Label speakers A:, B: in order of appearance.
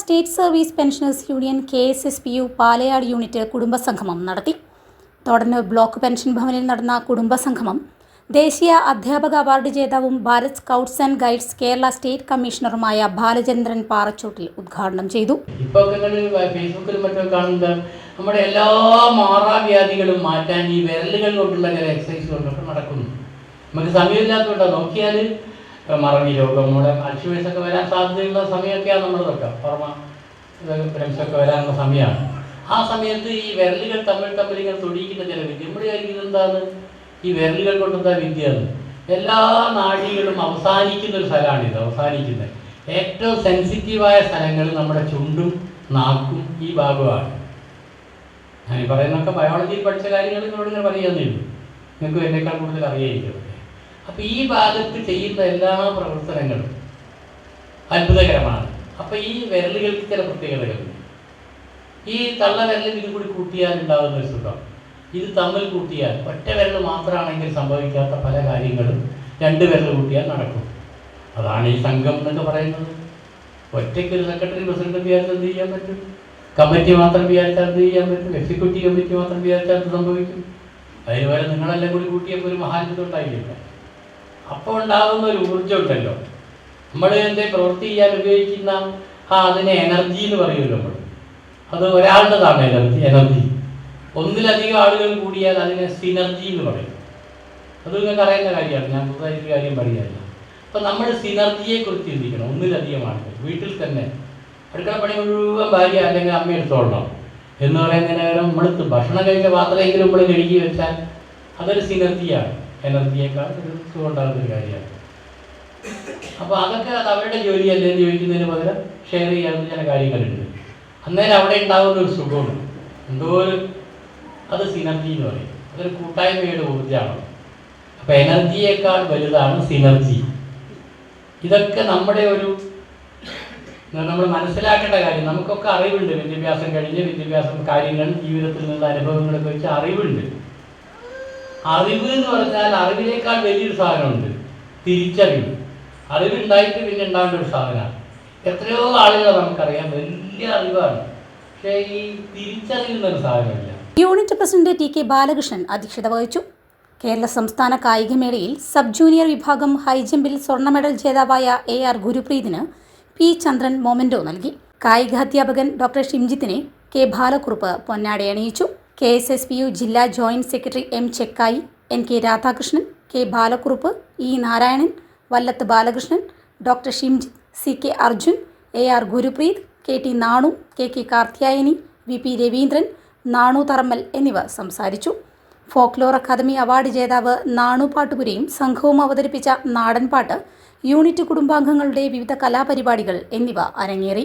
A: State service pensioners union K S S P U Palayad unit കുടുംബസംഗമം നടത്തി. തുടർന്ന് block pension ഭവനിൽ നടന്ന കുടുംബസംഗമം. ദേശീയ അധ്യാപക award ജേതാവും Bharat scouts and guides Kerala state കമ്മീഷണറുമായ Balachandran പാറച്ചോട്ടിൽ ഉദ്ഘാടനം ചെയ്തു.
B: കാണുന്നത് നമ്മുടെ എല്ലാ മാറാവ്യാധികളും മാറ്റാൻ ഈ കൊണ്ടുള്ള ചില എക്സസൈസ് കൊണ്ടൊക്കെ നടക്കുന്നു. നമുക്ക് സമയമില്ലാത്തതുകൊണ്ട് നോക്കിയാൽ മറവി രോഗം അൽഷിവേഴ്സ് ഒക്കെ വരാൻ സാധ്യതയുള്ള സമയമൊക്കെയാണ് നമ്മളതൊക്കെ ഓർമ്മ ബ്രംസൊക്കെ വരാനുള്ള സമയമാണ്. ആ സമയത്ത് ഈ വിരലുകൾ തമ്മിൽ തമ്മിൽ ഇങ്ങനെ തൊടിയിക്കുന്ന ചില വിദ്യ നമ്മുടെ കാര്യം എന്താണ് ഈ വിരലുകൾ കൊണ്ടെന്താ വിദ്യയാണ്? എല്ലാ നാഡികളും അവസാനിക്കുന്ന ഒരു സ്ഥലമാണിത് അവസാനിക്കുന്നത്. ഏറ്റവും സെൻസിറ്റീവായ സ്ഥലങ്ങൾ നമ്മുടെ ചുണ്ടും നാക്കും ഈ ഭാഗമാണ്. ഞാൻ ഈ പറയുന്നൊക്കെ ബയോളജിയിൽ പഠിച്ച കാര്യങ്ങൾ നിങ്ങളോട് ഇങ്ങനെ പറയുകയെന്നേ ഉള്ളൂ. നിങ്ങൾക്ക് എന്നേക്കാൾ കൂടുതൽ അറിയായിരിക്കും അപ്പോൾ ഈ ഭാഗത്ത് ചെയ്യുന്ന എല്ലാ പ്രവർത്തനങ്ങളും അത്ഭുതകരമാണ്. അപ്പോൾ ഈ വിരലുകൾക്ക് ചില പ്രത്യേകതകളുണ്ട് ഈ തള്ള വിരലും ഇത് കൂടി കൂട്ടിയാൽ ഉണ്ടാകുന്ന ഒരു സുഖം. ഇത് തമ്മിൽ കൂട്ടിയാൽ ഒറ്റ വിരൽ മാത്രമാണെങ്കിൽ സംഭവിക്കാത്ത പല കാര്യങ്ങളും രണ്ട് വിരൽ കൂട്ടിയാൽ നടക്കും. അതാണ് ഈ സംഘം എന്നൊക്കെ പറയുന്നത്. ഒറ്റയ്ക്ക് ഒരു സെക്രട്ടറി പ്രസിഡന്റ് വിചാരിച്ചാൽ എന്ത് ചെയ്യാൻ പറ്റും? കമ്മിറ്റി മാത്രം വിചാരിച്ചാൽ എന്ത് ചെയ്യാൻ പറ്റും? എക്സിക്യൂട്ടീവ് കമ്മിറ്റി മാത്രം വിചാരിച്ചാൽ എന്ത് സംഭവിക്കും? അതിന് വരെ നിങ്ങളെല്ലാം കൂടി കൂട്ടിയപ്പോൾ ഒരു മഹാത്ഭുതം ഉണ്ടായില്ല? അപ്പോൾ ഉണ്ടാകുന്ന ഒരു ഊർജം ഉണ്ടല്ലോ നമ്മൾ എന്തേ പ്രവൃത്തി ചെയ്യാൻ ഉപയോഗിക്കുന്ന ആ അതിനെ എനർജി എന്ന് പറയുമല്ലോ നമ്മൾ അത് ഒരാളുടേതാണ് എനർജി എനർജി ഒന്നിലധികം ആളുകൾ കൂടിയാൽ അതിനെ സിനർജി എന്ന് പറയും. അത് നിങ്ങൾക്ക് അറിയുന്ന കാര്യമാണ്. ഞാൻ പുതുതായിട്ട് കാര്യം പറയുകയല്ല. അപ്പം നമ്മൾ സിനർജിയെ കുറിച്ച് ചിന്തിക്കണം. ഒന്നിലധികം ആളുകൾ. വീട്ടിൽ തന്നെ അടുക്കള പണി മുഴുവൻ ഭാര്യ അല്ലെങ്കിൽ അമ്മ എടുത്തോളണം എന്ന് പറയുന്നതിനകം നമ്മൾ ഭക്ഷണം കഴിച്ച പാത്രമെങ്കിലും നമ്മൾ കഴുകി വെച്ചാൽ അതൊരു സിനർജിയാണ് എനർജിയേക്കാൾ ഒരു സുഖം ഒരു കാര്യമാണ്. അപ്പോൾ അതൊക്കെ അത് അവരുടെ ജോലിയല്ലേ എന്ന് ചോദിക്കുന്നതിന് പകരം ഷെയർ ചെയ്യാവുന്ന ചില കാര്യങ്ങളുണ്ട്. അന്നേരം അവിടെ ഉണ്ടാകുന്ന ഒരു സുഖമുണ്ട്. എന്തോ ഒരു അത് സിനർജി എന്ന് പറയും. അതൊരു കൂട്ടായ്മയുടെ ഊർജമാണ്. അപ്പോൾ എനർജിയേക്കാൾ വലുതാണ് സിനർജി ഇതൊക്കെ നമ്മുടെ ഒരു നമ്മൾ മനസ്സിലാക്കേണ്ട കാര്യം. നമുക്കൊക്കെ അറിവുണ്ട്. വിദ്യാഭ്യാസം കഴിഞ്ഞ് വിദ്യാഭ്യാസം കാര്യങ്ങൾ ജീവിതത്തിൽ നിന്നുള്ള അനുഭവങ്ങളൊക്കെ വെച്ച് അറിവുണ്ട്. അറിവ് എന്ന് പറഞ്ഞാൽ അറിവിനേക്കാൾ വലിയൊരു സാധനമുണ്ട്. തിരിച്ചറിവ്. അറിവുണ്ടായിട്ട് പിന്നെ ഉണ്ടാകേണ്ട ഒരു സാധനമാണ്. എത്രയോ ആളുകളെ നമുക്കറിയാം. വലിയ അറിവാണ്. പക്ഷേ ഈ തിരിച്ചറിവ് എന്നൊരു സാധനമില്ല.
A: Unit president T K Balakrishnan അധ്യക്ഷത വഹിച്ചു. കേരള സംസ്ഥാന കായികമേളയിൽ സബ് ജൂനിയർ വിഭാഗം ഹൈജമ്പിൽ സ്വർണ മെഡൽ ജേതാവായ എ ആർ ഗുരുപ്രീതിന് പി ചന്ദ്രൻ മൊമെന്റോ നൽകി. കായിക അധ്യാപകൻ ഡോക്ടർ ഷിംജിത്തിനെ കെ ബാലക്കുറുപ്പ് പൊന്നാടി അണിയിച്ചു K S S P U ജില്ലാ joint secretary M Chekkayi N K Radhakrishnan K Balakurup E Narayanan Vallath Balakrishnan doctor Shimjith C K Arjun A R Gurupreeth K T Nanu K K Karthyayani V P Raveendran Nanu Tharammal എന്നിവർ സംസാരിച്ചു. Folklore academy award ജേതാവ് നാണു പാട്ടുപുരയും സംഘവും അവതരിപ്പിച്ച നാടൻപാട്ട് unit കുടുംബാംഗങ്ങളുടെ വിവിധ കലാപരിപാടികൾ എന്നിവ അരങ്ങേറി.